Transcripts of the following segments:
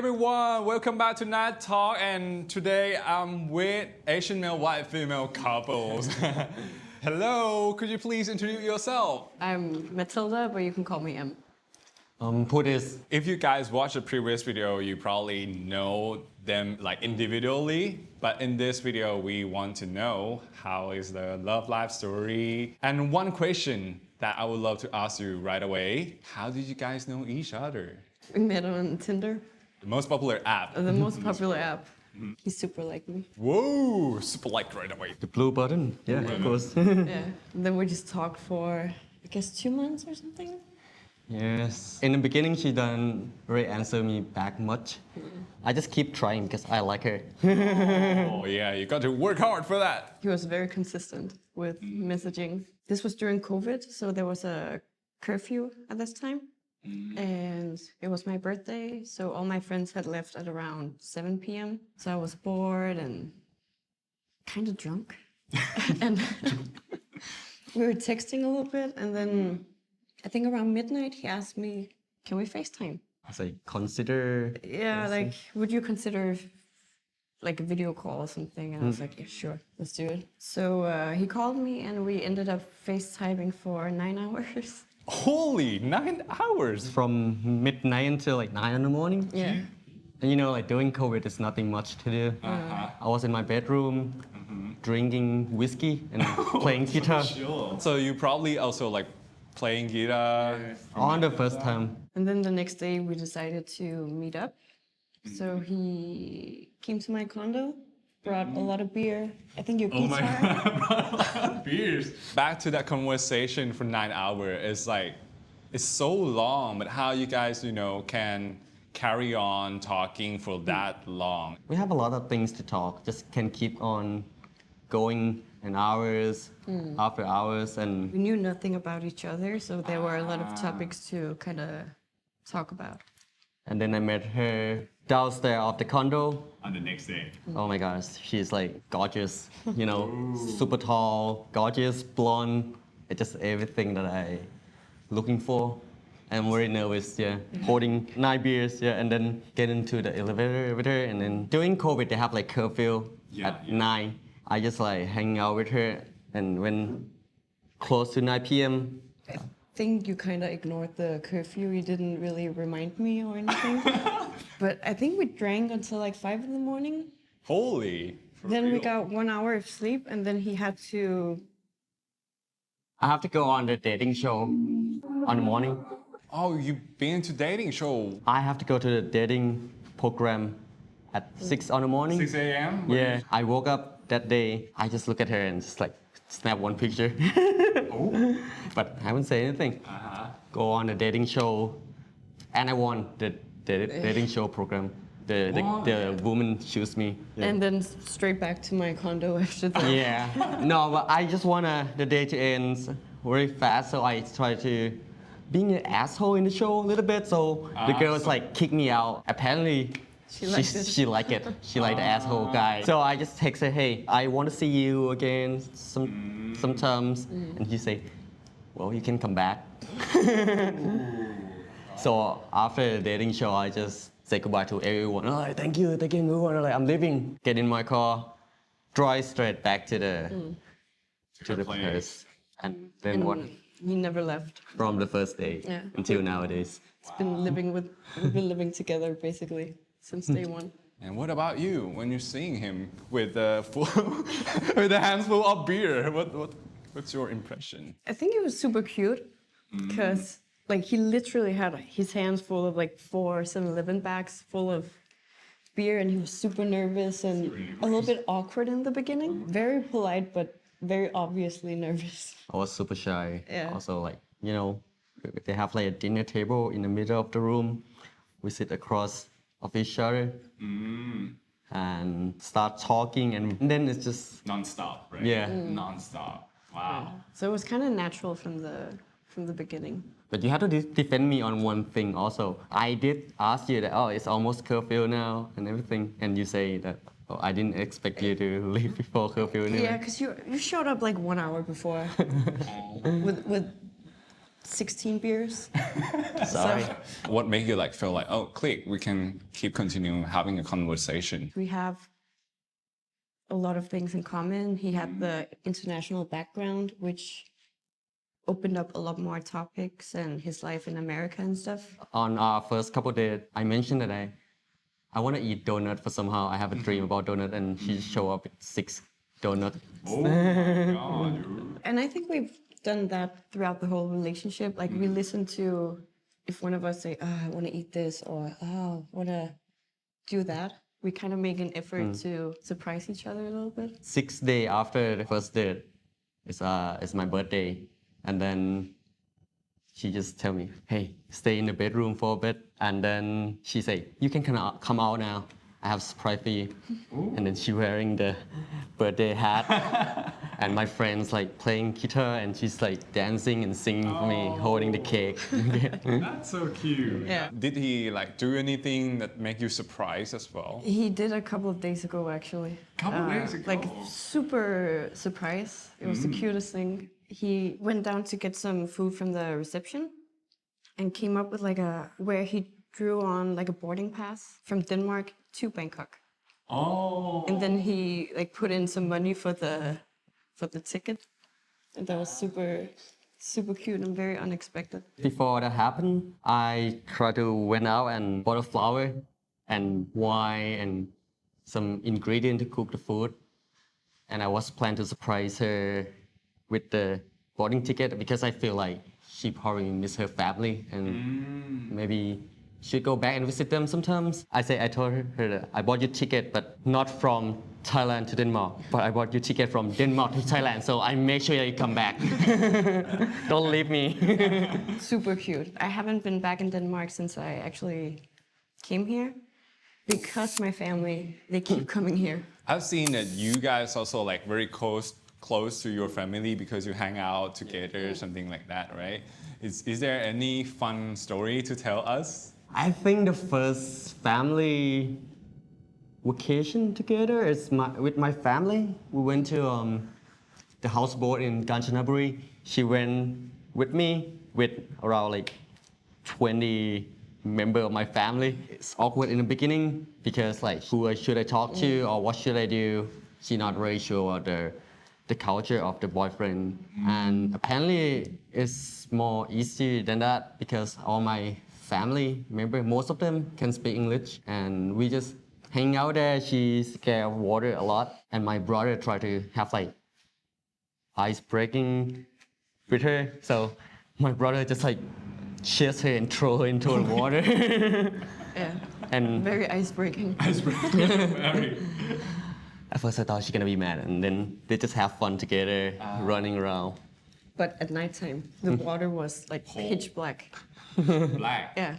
everyone, welcome back to Night Talk and today I'm with Asian male, white female couples. Hello, could you please introduce yourself? I'm Matilda, but you can call me M. Um, put this. If you guys watched the previous video, you probably know them like individually, but in this video, we want to know how is the love life story. And one question that I would love to ask you right away, how did you guys know each other? We met on Tinder, The most popular app. the most popular app. Mm-hmm. He's super like me. Whoa, super like right away. The blue button. Yeah, of course. Yeah. And then we just talked for, I guess, two months or something. yes. In the beginning, she doesn't really answer me back much. Mm-hmm. I just keep trying because I like her. Oh yeah, you got to work hard for that. He was very consistent with messaging. This was during COVID, so there was a curfew at this time. And it was my birthday, so all my friends had left at around 7 p.m. So I was bored and kind of drunk. and we were texting a little bit, and then I think around midnight he asked me, Can we FaceTime? I say, consider. Yeah, like, would you consider like a video call or something? And I was like, yeah, sure, let's do it. So uh, he called me, and we ended up FaceTiming for nine hours. Holy nine hours. From midnight until like 9 in the morning. Yeah. And you know, like during COVID, there's nothing much to do. Uh-huh. I was in my bedroom mm-hmm. drinking whiskey and oh, playing guitar. So you probably also like playing guitar. On the first time. And then the next day, we decided to meet up. So he came to my condo, brought a lot of beer. I think your oh guitar. Beers. Back to that conversation for nine hours. It's like it's so long, but how you guys, you know, can carry on talking for hmm. that long. We have a lot of things to talk. Just can keep on going in hours hmm. after hours and we knew nothing about each other, so there were a lot of topics to kind of talk about. and then I met her downstairs of the condo. On the next day. Oh my gosh, she's like gorgeous, you know, super tall, gorgeous, blonde, it's just everything that I looking for. I'm very nervous, yeah. Holding nine beers, yeah, and then get into the elevator with her. And then during COVID, they have like curfew Yeah, at yeah. nine. I just like hang out with her, and when close to 9 p.m., think you kind of ignored the curfew. You didn't really remind me or anything. but I think we drank until like five in the morning. Holy. for then we got one hour of sleep, and then he had to. I have to go on the dating show on the morning. Oh, you've been to dating show. I have to go to the dating program at 6 on the morning. 6 a.m. Yeah, I woke up that day. I just look at her and just like snap one picture. Oh. But I haven't said anything. Uh-huh. Go on a dating show, and I won the, the eh. dating show program. The, the, the woman choose me. Yeah. And then straight back to my condo after that. yeah. No, but I just wanna the day to end very fast, so I try to being an asshole in the show a little bit. So the uh-huh. girls like kick me out. Apparently. She liked it. she liked it. She liked the asshole guy. So I just text her, hey, I want to see you again some mm. sometimes. Mm. And he say, well, you can come back. so after the dating show, I just say goodbye to everyone. Oh, thank you, thank you, everyone. Like, I'm leaving. Get in my car, drive straight back to the mm. to the place. place. And then what? And he never left. From the first day Yeah. until nowadays. It's been living with, we've been living together basically since day one. And what about you when you're seeing him with a full, with a handful of beer? What, what, what's your impression? I think he was super cute mm. because like he literally had his hands full of like four 7-Eleven bags full of beer and he was super nervous and a little bit awkward in the beginning. Uh-huh. Very polite but very obviously nervous. I was super shy. Yeah. Also, like, you know, if they have like a dinner table in the middle of the room, we sit across of each other mm. and start talking, and then it's just, Non-stop, right? Yeah. Mm. Non-stop. Wow. So it was kind of natural from the from the beginning. but you have to de- defend me on one thing also. I did ask you that, oh, it's almost curfew now and everything, and you say that, oh, I didn't expect you to leave before curfew. Anyway. Yeah, because you you showed up like one hour before with with 16 beers. Sorry. What make you like feel like, oh, click, we can keep continuing having a conversation? We have a lot of things in common. He had mm-hmm. the international background, which opened up a lot more topics and his life in America and stuff. On our first couple days, I mentioned that I, I want to eat donut, but somehow I have a dream about donut, and she show up with six donut. Oh and I think we've done that throughout the whole relationship. Like we mm-hmm. listen to if one of us say, "Oh, I want to eat this," or "Oh, I want to do that." We kind of make an effort mm. to surprise each other a little bit. Six day after the first date, it's uh, it's my birthday, and then she just tell me, "Hey, stay in the bedroom for a bit," and then she say, "You can come out, come out now. I have surprise. And then she wearing the birthday hat, and my friends like playing guitar, and she's like dancing and singing for me, holding the cake. That's so cute. Yeah. Did he like do anything that make you surprised as well? He did a couple of days ago, actually. Couple Uh, days ago? Like super surprise. It was the cutest thing. He went down to get some food from the reception, and came up with like a where he drew on like a boarding pass from Denmark to Bangkok, Oh. and then he like put in some money for the for the ticket, and that was super super cute and very unexpected. Before that happened, I tried to went out and bought a flour and wine and some ingredient to cook the food. And I was planning to surprise her with the boarding ticket because I feel like she probably miss her family and mm. maybe should go back and visit them sometimes. I say I told her, her I bought your ticket, but not from Thailand to Denmark, but I bought your ticket from Denmark to Thailand. So I make sure that you come back. Don't leave me. super cute. I haven't been back in Denmark since I actually came here because my family they keep coming here. I've seen that you guys also like very close close to your family because you hang out together, or something like that, right? Is is there any fun story to tell us? I think the first family vacation together is my, with my family. We went to um, the houseboat in Kanchanaburi. She went with me with around like 20 member of my family. It's awkward in the beginning because like who should I talk to or what should I do? She's not really sure of the the culture of the boyfriend. And apparently it's more easy than that because all my family member, most of them can speak English and we just hang out there. She's scared of water a lot. And my brother tried to have like ice breaking with her. So my brother just like chase her and throw her into the water. Yeah, and very ice breaking. Ice breaking. at first I thought she's gonna be mad, and then they just have fun together, ah. running around. But at nighttime, the hmm. water was like pitch black. Black. Yeah,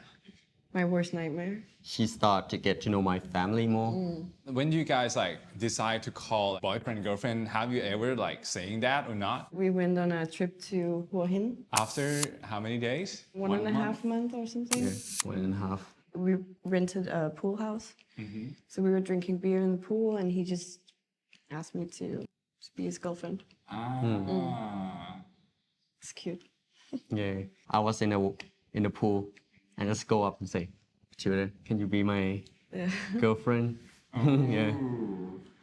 my worst nightmare. She started to get to know my family more. Mm. When do you guys like decide to call boyfriend girlfriend, have you ever like saying that or not? We went on a trip to Hua Hin, After how many days? one and a half month or something. One and a half. We rented a pool house, mm-hmm. so we were drinking beer in the pool, and he just asked me to be his girlfriend. Ah. Mm. It's cute. Yeah, I was in the in the pool, and just go up and say, "Judah, can you be my girlfriend?" yeah.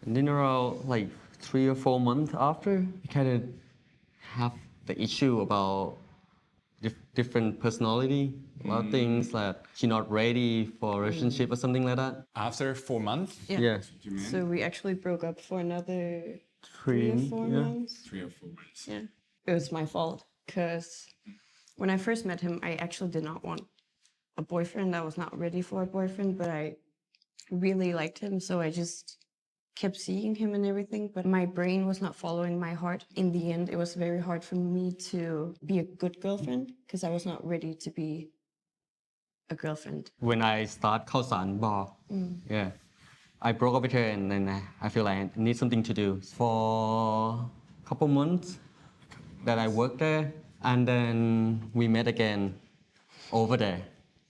And then around like three or four months after, we kind of have the issue about dif- different personality, a lot of mm. things like she's not ready for a mm. relationship or something like that. After four months? Yeah. Yeah. So we actually broke up for another Three, three or four yeah. months. Three or four months. Yeah. It was my fault because when I first met him, I actually did not want a boyfriend. I was not ready for a boyfriend, but I really liked him. So I just kept seeing him and everything. But my brain was not following my heart. In the end, it was very hard for me to be a good girlfriend because I was not ready to be a girlfriend. when I start Khao San Bar, mm. yeah, I broke up with her and then I, I feel like I need something to do. For a couple months that I worked there, and then we met again over there.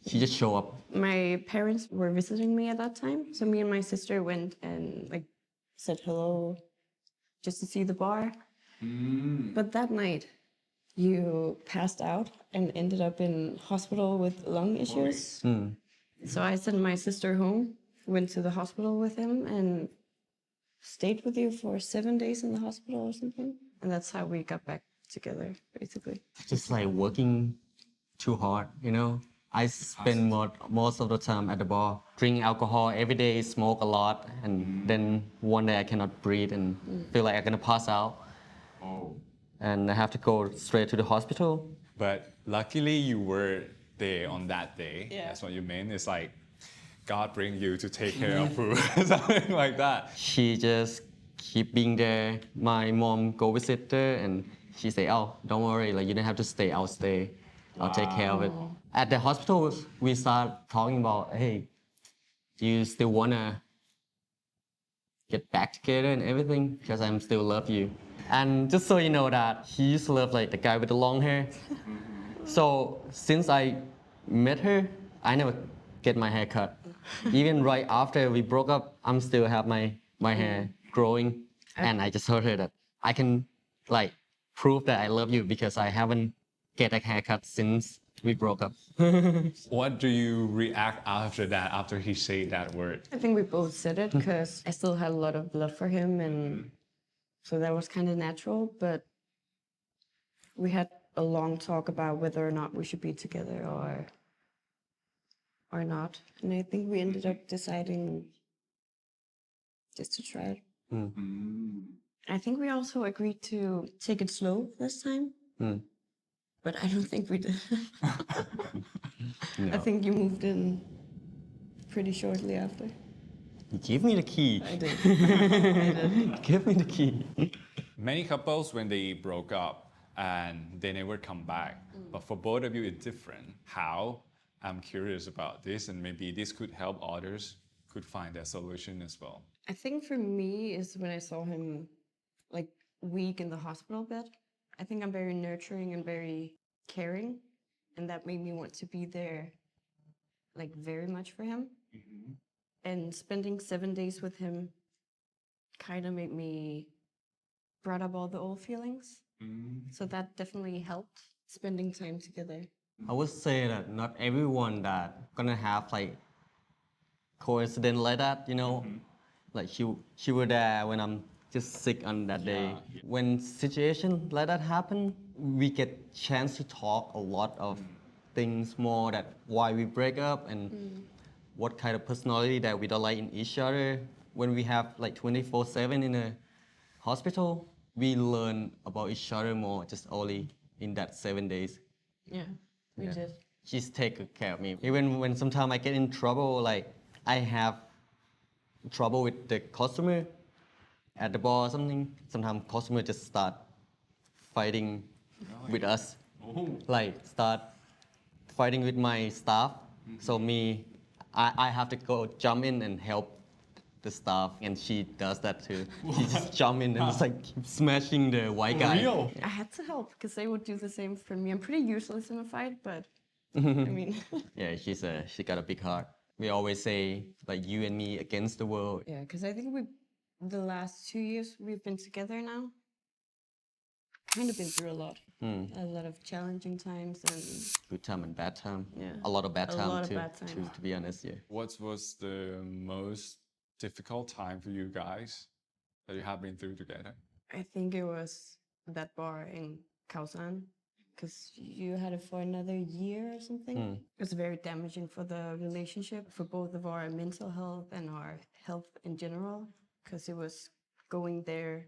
She just showed up. My parents were visiting me at that time. So me and my sister went and like said hello just to see the bar. Mm. But that night, you passed out and ended up in hospital with lung issues. Hmm. So I sent my sister home, went to the hospital with him, and stayed with you for seven days in the hospital or something. And that's how we got back together, basically. just like working too hard, you know. I spend most, most of the time at the bar, drink alcohol every day, smoke a lot, and then one day I cannot breathe and mm. feel like I'm gonna pass out. Oh. And I have to go straight to the hospital. But luckily, you were there on that day. Yeah. That's what you mean. It's like God bring you to take care of food, something like that. She just keep being there. My mom go visit her and she say, "Oh, don't worry, like you don't have to stay. I'll stay. I'll take care of it." At the hospital, we start talking about, "Hey, do you still wanna get back together and everything? Because I'm still love you." And just so you know that he used to love like the guy with the long hair. So since I met her, I never get my hair cut. Even right after we broke up, I'm still have my my hair growing, and I just told her that I can like prove that I love you because I haven't get a haircut since we broke up. What do you react after that, after he said that word? I think we both said it hmm. because I still had a lot of love for him, and hmm. so that was kind of natural. But we had a long talk about whether or not we should be together or or not, and I think we ended up deciding just to try it. I think we also agreed to take it slow this time, Hmm. but I don't think we did. I think you moved in pretty shortly after. You give me the key. I did. I did. Give me the key. Many couples, when they broke up and they never come back, but for both of you, it's different. How? I'm curious about this, and maybe this could help others could find a solution as well. I think for me is when I saw him like weak in the hospital bed. I think I'm very nurturing and very caring, and that made me want to be there like very much for him. Mm-hmm. And spending seven days with him kind of made me brought up all the old feelings. Mm-hmm. So that definitely helped spending time together. I would say that not everyone that gonna have like coincidence like that, you know, mm-hmm. Like she she were there when I'm just sick on that day. When situation like that happen, we get chance to talk a lot of things more that why we break up and mm. what kind of personality that we don't like in each other. When we have like 24/7 in a hospital, we learn about each other more just only in that seven days Yeah, we Yeah. did. she's take good care of me. Even when sometimes I get in trouble, like I have trouble with the customer at the bar or something, sometimes customer just start fighting with us. Oh. Like start fighting with my staff. Mm-hmm. So me, I, I have to go jump in and help the staff and she does that too. She just jump in and just like keep smashing the white guy. Real? I had to help because they would do the same for me. I'm pretty useless in a fight, but I mean, Yeah, she's a she got a big heart. We always say like you and me against the world. yeah, because I think we, the last two years we've been together now, kind of been through a lot, Hmm. a lot of challenging times, and Good time and bad time. Yeah. A lot of bad A time lot of too. bad To, to be honest, yeah. What was the most difficult time for you guys that you have been through together? I think it was that bar in Kaosan. Because you had it for another year or something. Hmm. It was very damaging for the relationship, for both of our mental health and our health in general. Because it was going there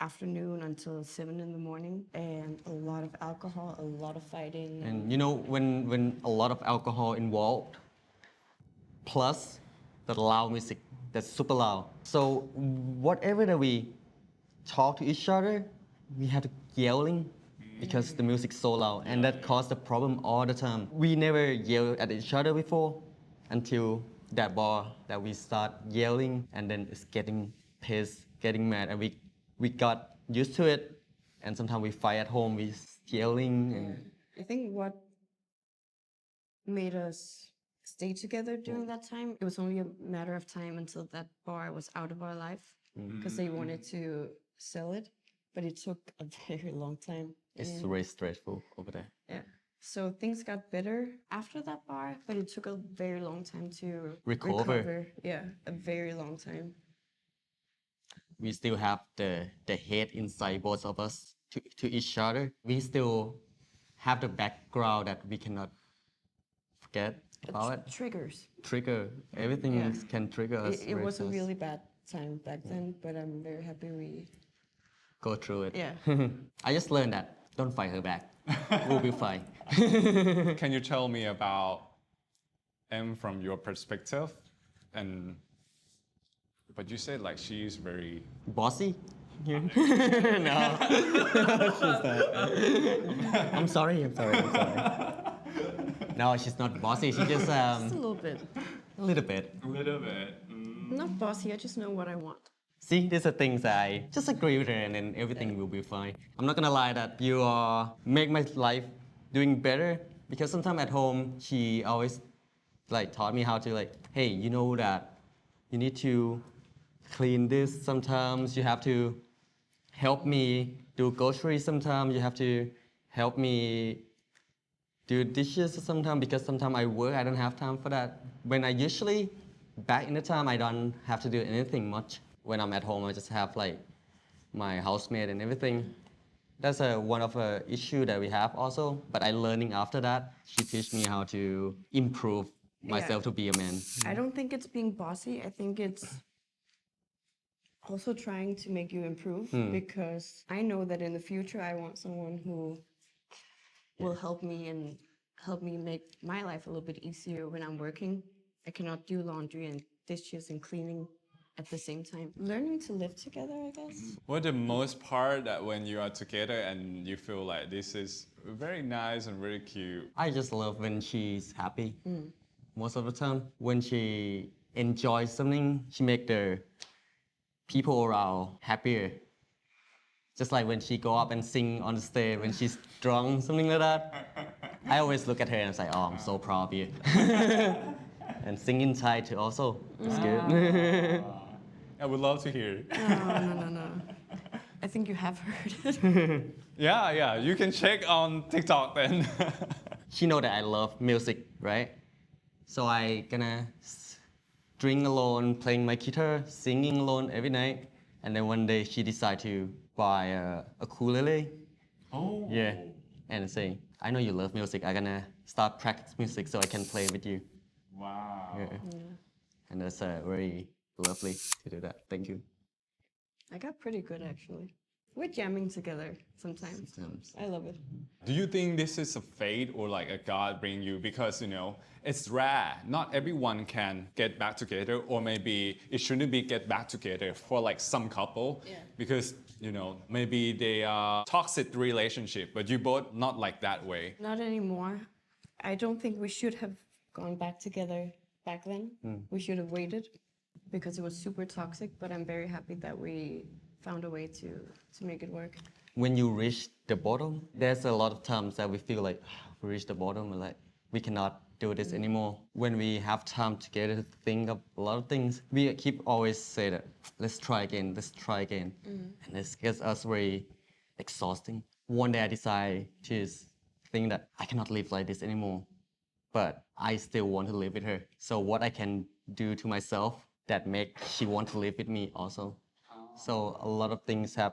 afternoon until seven in the morning, and a lot of alcohol, a lot of fighting. And you know when when a lot of alcohol involved, plus the loud music that's super loud. So whatever that we talk to each other, we had to yelling because the music's so loud, and that caused the problem all the time. We never yelled at each other before until that bar that we start yelling, and then it's getting pissed, getting mad, and we we got used to it. And sometimes we fight at home, we yelling and. I think what made us stay together during that time, it was only a matter of time until that bar was out of our life because they mm. wanted to sell it. But it took a very long time It's and- very stressful over there. Yeah. So things got better after that bar, but it took a very long time to Recover. Yeah, a very long time. We still have the the hate inside both of us to, to each other. We still have the background that we cannot forget about it. Triggers. Trigger everything Yeah. can trigger us. It, it was a really bad time back then, but I'm very happy we. go through it. Yeah. I just learned that don't fight her back. we'll be fine. Can you tell me about M from your perspective? And but you said like she's very Bossy? no. she's not. I'm sorry. I'm sorry. I'm sorry. No, she's not bossy. She just Just a um little bit. a little bit. a little bit. Not bossy, I just know what I want. See, these are things that I mm-hmm. just agree with her, and then everything will be fine. I'm not gonna lie that you are make my life doing better because sometimes at home she always like taught me how to like, hey, you know that you need to clean this. Sometimes you have to help me do groceries. Sometimes you have to help me do dishes sometimes because sometimes I work, I don't have time for that. When I usually back in the time, I don't have to do anything much. When I'm at home, I just have like my housemate and everything. That's a, one of the issue that we have also. But I learning after that. She teach me how to improve myself to be a man. I don't think it's being bossy. I think it's also trying to make you improve hmm. because I know that in the future I want someone who will help me and help me make my life a little bit easier when I'm working. I cannot do laundry and dishes and cleaning at the same time. Learning to live together, I guess. Mm-hmm. What the most part that when you are together and you feel like this is very nice and very cute. I just love when she's happy. Mm. Most of the time, when she enjoys something, she make the people around happier. Just like when she go up and sing on the stage when she's drunk, something like that. I always look at her and say, "Oh, I'm so proud of you." and singing Thai too. Also, it's good. Ah. I would love to hear. No, no, no, no. I think you have heard it. yeah, yeah. You can check on TikTok then. she know that I love music, right? So I gonna s- drink alone, playing my guitar, singing alone every night. And then one day she decide to buy a ukulele. oh. Yeah. And say, I know you love music. I'm gonna start practice music so I can play with you. Wow. Yeah. And that's a very lovely to do that. Thank you. I got pretty good actually. We're jamming together sometimes. Sometimes. I love it. Do you think this is a fate or like a God bring you? Because you know it's rare. Not everyone can get back together, or maybe it shouldn't be get back together for like some couple. Yeah. Because you know maybe they are toxic relationship, but you both not like that way. Not anymore. I don't think we should have gone back together back then. Hmm. We should have waited because it was super toxic, but I'm very happy that we found a way to to make it work. when you reach the bottom, there's a lot of times that we feel like ah, we reached the bottom and like we cannot do this mm. anymore. When we have time together to think of a lot of things, we keep always say that let's try again, let's try again, mm. and this gets us very exhausting. One day I decide to think that I cannot live like this anymore, but I still want to live with her. So what I can do to myself that make she want to live with me also. So a lot of things have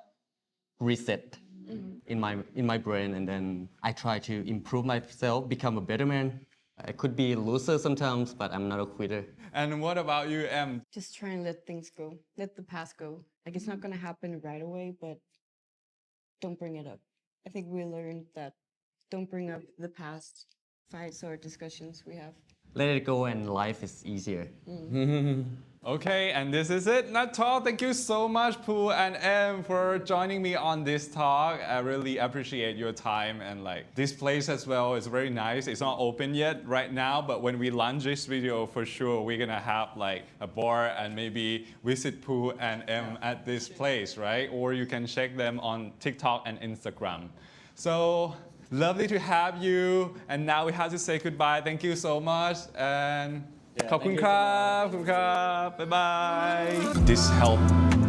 reset mm-hmm. in my in my brain and then I try to improve myself, become a better man. I could be a loser sometimes, but I'm not a quitter. And what about you, Em? Just try and let things go. Let the past go. Like it's not gonna happen right away, but don't bring it up. I think we learned that don't bring up the past fights or discussions we have. Let it go and life is easier. Mm. Okay, and this is it. Nut Talk. Thank you so much, Pooh and Em, for joining me on this talk. I really appreciate your time and like this place as well is very nice. It's not open yet right now, but when we launch this video, for sure we're gonna have like a bar and maybe visit Pooh and Em at this place, right? Or you can check them on TikTok and Instagram. So lovely to have you. And now we have to say goodbye. Thank you so much. And yeah, ขอบคุณครับขอบคุณครับ Bye bye. This helped